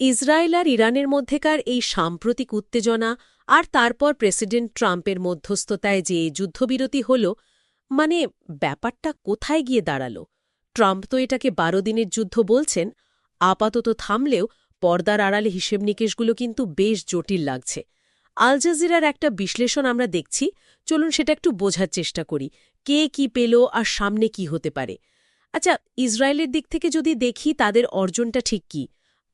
Israel আর ইরানের মধ্যেকার এই সাম্প্রতিক উত্তেজনা আর তারপর প্রেসিডেন্ট ট্রাম্পের মধ্যস্থতায় যে যুদ্ধবিরতি হল মানে ব্যাপারটা কোথায় গিয়ে দাঁড়াল? ট্রাম্প তো এটাকে বারো দিনের যুদ্ধ বলছেন, আপাতত থামলেও পর্দার আড়ালে হিসেব নিকেশগুলো কিন্তু বেশ জটিল লাগছে। আল জাজিরার একটা বিশ্লেষণ আমরা দেখছি, চলুন সেটা একটু বোঝার চেষ্টা করি, কে কি পেল আর সামনে কি হতে পারে। আচ্ছা ইসরায়েলের দিক থেকে যদি দেখি, তাদের অর্জনটা ঠিক কি?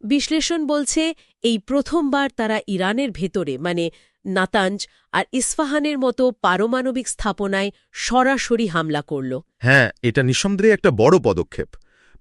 বিশ্লেষণ বলছে এই প্রথমবার তারা ইরানের ভেতরে মানে নাতাঞ্জ আর ইস্ফাহানের মতো পারমাণবিক স্থাপনায় সরাসরি হামলা করল। হ্যাঁ এটা নিঃসন্দেহে একটা বড় পদক্ষেপ।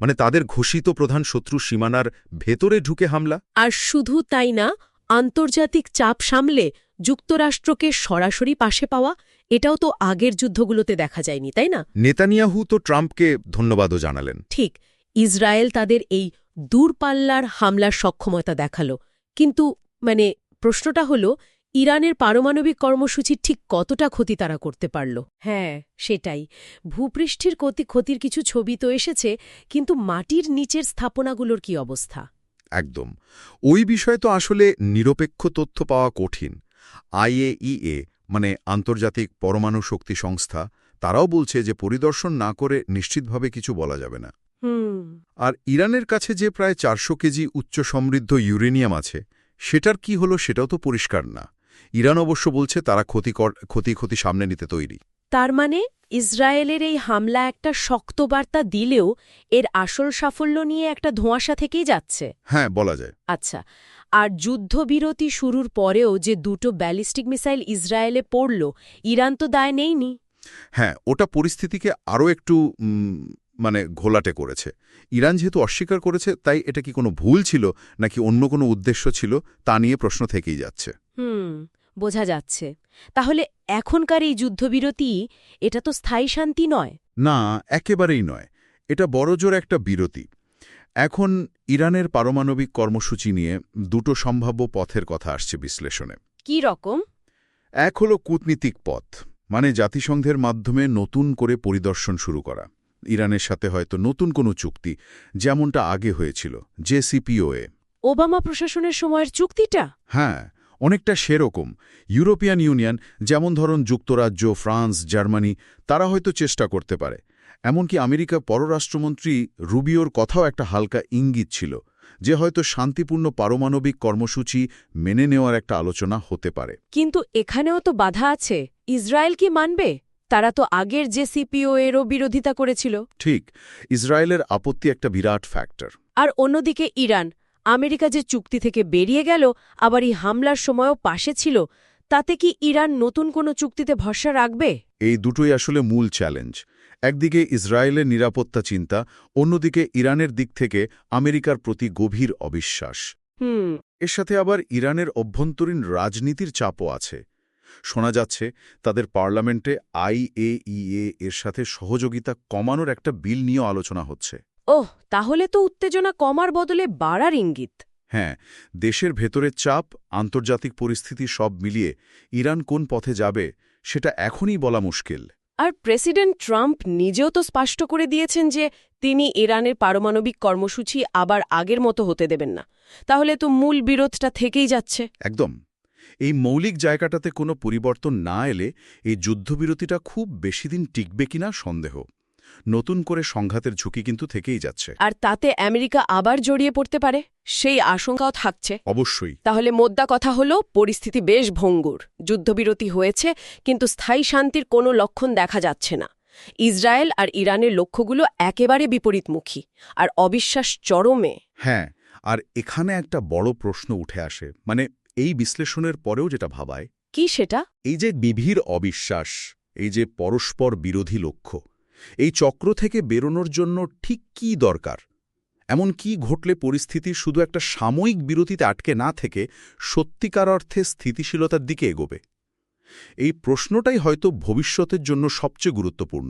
মানে তাদের ঘোষিত প্রধান শত্রু সীমানার ভেতরে ঢুকে হামলা। আর শুধু তাই না আন্তর্জাতিক চাপ সামলে যুক্তরাষ্ট্রকে সরাসরি পাশে পাওয়া এটাও তো আগের যুদ্ধগুলোতে দেখা যায়নি তাই না? নেতানিয়াহু তো ট্রাম্পকে ধন্যবাদও জানালেন। ঠিক ইসরায়েল তাদের এই দূরপাল্লার হামলার সক্ষমতা দেখাল। কিন্তু মানে প্রশ্নটা হল, ইরানের পারমাণবিক কর্মসূচির ঠিক কতটা ক্ষতি তারা করতে পারল? হ্যাঁ সেটাই। ভূপৃষ্ঠের ক্ষতি, ক্ষতির কিছু ছবি তো এসেছে, কিন্তু মাটির নিচের স্থাপনাগুলোর কি অবস্থা? একদম। ওই বিষয়ে তো আসলে নিরপেক্ষ তথ্য পাওয়া কঠিন। আইএইএ মানে আন্তর্জাতিক পরমাণু শক্তি সংস্থা, তারাও বলছে যে পরিদর্শন না করে নিশ্চিতভাবে কিছু বলা যাবে না। আর ইরানের কাছে যে প্রায় চারশো কেজি উচ্চ সমৃদ্ধ ইউরেনিয়াম আছে সেটার কি হলো সেটাও তো পরিষ্কার না। ইরান অবশ্য বলছে তারা ক্ষতিকর ক্ষতি ক্ষতি সামনে নিতে তৈরি। তার মানে ইসরায়েলের এই হামলা একটা শক্ত বার্তা দিলেও এর আসল সাফল্য নিয়ে একটা ধোঁয়াশা থেকেই যাচ্ছে। হ্যাঁ বলা যায়। আচ্ছা আর যুদ্ধবিরতি শুরুর পরেও যে দুটো ব্যালিস্টিক মিসাইল ইসরায়েলে পড়ল ইরান তো দায় নেইনি। হ্যাঁ ওটা পরিস্থিতিকে আরও একটু মানে ঘোলাটে করেছে। ইরান যেহেতু অস্বীকার করেছে তাই এটা কি কোনো ভুল ছিল নাকি অন্য কোনো উদ্দেশ্য ছিল তা নিয়ে প্রশ্ন থেকেই যাচ্ছে। হুম বোঝা যাচ্ছে। তাহলে এখনকার এই যুদ্ধবিরতি এটা তো স্থায়ী শান্তি নয়? না একেবারেই নয়। এটা বড়জোর একটা বিরতি। এখন ইরানের পারমাণবিক কর্মসূচি নিয়ে দুটো সম্ভাব্য পথের কথা আসছে বিশ্লেষণে। কি রকম? এক হলো কূটনীতিক পথ মানে জাতিসংঘের মাধ্যমে নতুন করে পরিদর্শন শুরু করা। ইরানের সাথে হয়তো নতুন কোনো চুক্তি যেমনটা আগে হয়েছিল জেসিপিওএ। ওবামা প্রশাসনের সময়ের চুক্তিটা? হ্যাঁ অনেকটা সেরকম। ইউরোপিয়ান ইউনিয়ন যেমন ধরুন যুক্তরাজ্য ফ্রান্স জার্মানি তারা হয়তো চেষ্টা করতে পারে। এমনকি আমেরিকা পররাষ্ট্রমন্ত্রী রুবিওর কথাও একটা হালকা ইঙ্গিত ছিল যে হয়তো শান্তিপূর্ণ পারমাণবিক কর্মসূচি মেনে নেওয়ার একটা আলোচনা হতে পারে। কিন্তু এখানেও তো বাধা আছে। ইসরায়েল কি মানবে? তারা তো আগের যে সিপিও এরও বিরোধিতা করেছিল। ঠিক ইসরায়েলের আপত্তি একটা বিরাট ফ্যাক্টর আর অন্যদিকে ইরান আমেরিকা যে চুক্তি থেকে বেরিয়ে গেল আবার এই হামলার সময়ও পাশে ছিল তাতে কি ইরান নতুন কোনো চুক্তিতে ভরসা রাখবে? এই দুটোই আসলে মূল চ্যালেঞ্জ একদিকে ইসরায়েলের নিরাপত্তা চিন্তা অন্যদিকে ইরানের দিক থেকে আমেরিকার প্রতি গভীর অবিশ্বাস। হুম। এর সাথে আবার ইরানের অভ্যন্তরীণ রাজনীতির চাপও আছে। শোনা যাচ্ছে তাদের পার্লামেন্টে আইএইএ এর সাথে সহযোগিতা কমানোর একটা বিল নিয়েও আলোচনা হচ্ছে। ওহ তাহলে তো উত্তেজনা কমার বদলে বাড়ার ইঙ্গিত। হ্যাঁ দেশের ভেতরের চাপ আন্তর্জাতিক পরিস্থিতি সব মিলিয়ে ইরান কোন পথে যাবে সেটা এখনই বলা মুশকিল। আর প্রেসিডেন্ট ট্রাম্প নিজেও তো স্পষ্ট করে দিয়েছেন যে তিনি ইরানের পারমাণবিক কর্মসূচি আবার আগের মতো হতে দেবেন না। তাহলে তো মূল বিরোধটা থেকেই যাচ্ছে। একদম। এই মৌলিক জায়গাটাতে কোনো পরিবর্তন না এলে এই যুদ্ধবিরতিটা খুব বেশি দিন টিকবে কিনা সন্দেহ। নতুন করে সংঘাতের ঝুঁকি কিন্তু থেকেই যাচ্ছে। আর তাতে আমেরিকা আবার জড়িয়ে পড়তে পারে? সেই আশঙ্কাও থাকছে। অবশ্যই। তাহলে মোদ্দা কথা হলো পরিস্থিতি বেশ ভঙ্গুর। যুদ্ধবিরতি হয়েছে কিন্তু স্থায়ী শান্তির কোনো লক্ষণ দেখা যাচ্ছে না। ইসরায়েল আর ইরানের লক্ষ্যগুলো একেবারে বিপরীতমুখী। আর অবিশ্বাস চরমে। হ্যাঁ আর এখানে একটা বড় প্রশ্ন উঠে আসে। মানে এই বিশ্লেষণের পরেও যেটা ভাবায় কি সেটা? এই যে বিভীর অবিশ্বাস এই যে পরস্পর বিরোধী লক্ষ্য এই চক্র থেকে বেরোনোর জন্য ঠিক কি দরকার? এমন কি ঘটলে পরিস্থিতি শুধু একটা সাময়িক বিরতিতে আটকে না থেকে সত্যিকার অর্থে স্থিতিশীলতার দিকে এগোবে? এই প্রশ্নটাই হয়তো ভবিষ্যতের জন্য সবচেয়ে গুরুত্বপূর্ণ।